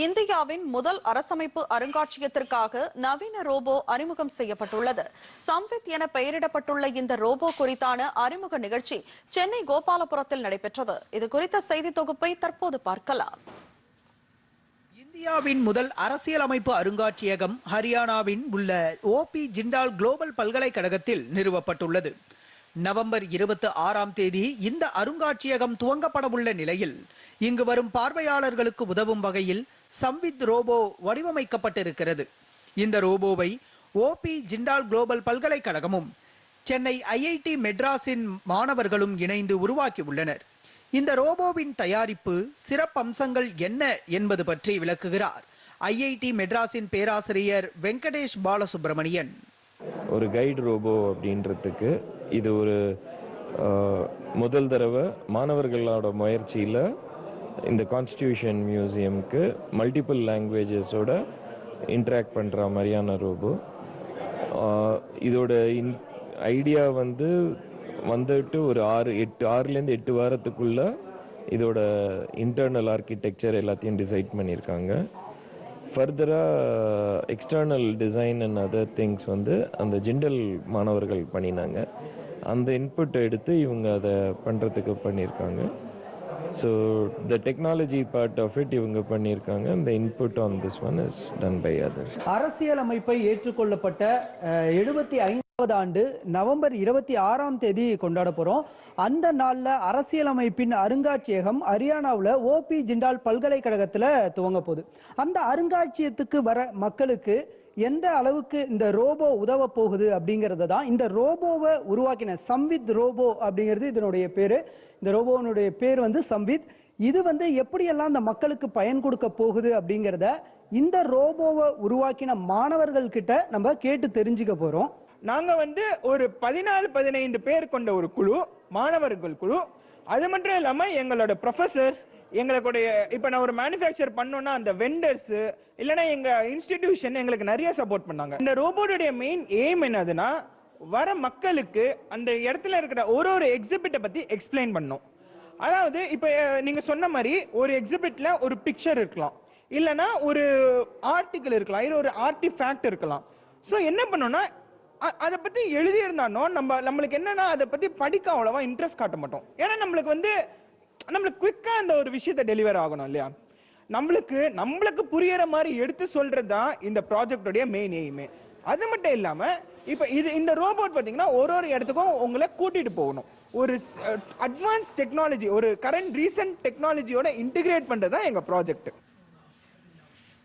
இந்தியாவின் முதல் அரசமைப்பு அருங்காட்சியகத்திற்காக நவீன ரோபோ அறிமுகம் செய்யப்பட்டுள்ளது. சம்வித் என பெயரிடப்பட்டுள்ள இந்த ரோபோ குறித்தான அறிமுக நிகழ்ச்சி சென்னை கோபாலபுரத்தில் நடைபெற்றது. இது குறித்த செய்தி தொகுப்பை தற்போது பார்க்கலாம். இந்தியாவின் முதல் அரசியலமைப்பு அருங்காட்சியகம் ஹரியானாவின் உள்ள ஓபி ஜிண்டால் குளோபல் பல்கலைக்கழகத்தில் நிறுவப்பட்டுள்ளது. நவம்பர் இருபத்தி ஆறாம் தேதி இந்த அருங்காட்சியகம் துவங்கப்படவுள்ள நிலையில் இங்கு வரும் பார்வையாளர்களுக்கு உதவும் வகையில் சம்வித் ரோபோ வடிவமைக்கப்பட்டிருக்கிறது. இந்த ரோபோவை ஓபி ஜிண்டால் குளோபல் பல்கலைக்கழகமும் சென்னை ஐஐடி மெட்ராஸின் மாணவர்களும் இணைந்து உருவாக்கியுள்ளனர். இந்த ரோபோவின் தயாரிப்பு சிறப்பம்சங்கள் என்ன என்பது பற்றி விளக்குகிறார். ஐஐடி மெட்ராஸின் பேராசிரியர் வெங்கடேஷ் பாலசுப்ரமணியன். ஒரு கைடு ரோபோ அப்படின்றதுக்கு இது ஒரு முதல் தடவை மாணவர்களோட முயற்சியில் இந்த கான்ஸ்டியூஷன் மியூசியம்க்கு மல்டிபிள் லாங்குவேஜஸோட இன்ட்ராக்ட் பண்ணுற மாதிரியான ரோபோ. இதோட இன் ஐடியா வந்து வந்துட்டு ஒரு ஆறு எட்டு ஆறுலேருந்து எட்டு வாரத்துக்குள்ள இதோட இன்டர்னல் ஆர்கிடெக்சர் எல்லாத்தையும் டிசைட் பண்ணியிருக்காங்க. ஃபர்தராக external design and other things வந்து அந்த ஜிண்டல் மாணவர்கள் பண்ணினாங்க. அந்த இன்புட்டை எடுத்து இவங்க அதை பண்ணுறதுக்கு பண்ணியிருக்காங்க. So the technology part of it இவங்க பண்ணியிருக்காங்க. இந்த input on this one is done by others அரசியலமைப்பை ஏற்றுக்கொள்ளப்பட்ட எழுபத்தி ஐந்தாவது ஆண்டு நவம்பர் இருபத்தி ஆறாம் தேதி கொண்டாட போறோம். அந்த நாள்ல அரசியலமைப்பின் அருங்காட்சியகம் ஹரியானாவில் ஓபி ஜிண்டால் பல்கலைக்கழகத்தில் துவங்க போகுது. அந்த அருங்காட்சியகத்துக்கு வர மக்களுக்கு எந்த அளவுக்கு இந்த ரோபோ உதவ போகுது அப்படிங்கிறத தான் இந்த ரோபோவை உருவாக்கின சம்வித் ரோபோ அப்படிங்கிறது இதனுடைய பேர். இந்த ரோபோனுடைய பேர் வந்து சம்வித். இது வந்து எப்படியெல்லாம் இந்த மக்களுக்கு பயன் கொடுக்க போகுது அப்படிங்கிறத இந்த ரோபோவை உருவாக்கின மாணவர்கள் கிட்ட நம்ம கேட்டு தெரிஞ்சுக்க போகிறோம் நாங்கள் வந்து ஒரு பதினாலு பதினைந்து பேர் கொண்ட ஒரு குழு மாணவர்கள் குழு. அது மட்டும் இல்லாமல் எங்களோட ப்ரொஃபசர்ஸ் எங்களுடைய இப்போ நான் ஒரு மேனுஃபேக்சர் பண்ணோம்னா அந்த வெண்டர்ஸ் இல்லைன்னா எங்கள் இன்ஸ்டிடியூஷன் எங்களுக்கு நிறைய சப்போர்ட் பண்ணாங்க. இந்த ரோபோட்டுடைய மெயின் எய்ம் என்னதுன்னா வர மக்களுக்கு அந்த இடத்துல இருக்கிற ஒரு ஒரு எக்ஸிபிட்டை பற்றி எக்ஸ்பிளைன் பண்ணும். அதாவது இப்போ நீங்கள் சொன்ன மாதிரி ஒரு எக்ஸிபிட்டில் ஒரு பிக்சர் இருக்கலாம். இல்லைன்னா ஒரு ஆர்டிக்கிள் இருக்கலாம். இல்லை ஒரு ஆர்டிஃபேக்ட் இருக்கலாம். ஸோ என்ன பண்ணோன்னா அதை பத்தி எழுதியிருந்தானோ நம்ம நம்மளுக்கு என்னன்னா அதை பத்தி படிக்க அவ்வளவா இன்ட்ரெஸ்ட் காட்ட மாட்டோம். ஏன்னா நம்மளுக்கு வந்து நம்மளுக்கு குயிக்கா அந்த ஒரு விஷயத்தை டெலிவர் ஆகணும் இல்லையா? நம்மளுக்கு நம்மளுக்கு புரியற மாதிரி எடுத்து சொல்றது தான் இந்த ப்ராஜெக்டோடைய மெயின் எய்மே அது மட்டும் இல்லாம இப்ப இது இந்த ரோபோட் பாத்தீங்கன்னா ஒரு ஒரு இடத்துக்கும் உங்களை கூட்டிட்டு போகணும். ஒரு அட்வான்ஸ் டெக்னாலஜி ஒரு கரண்ட் ரீசன்ட் டெக்னாலஜியோட இன்டிகிரேட் பண்றது தான் எங்க ப்ராஜெக்ட்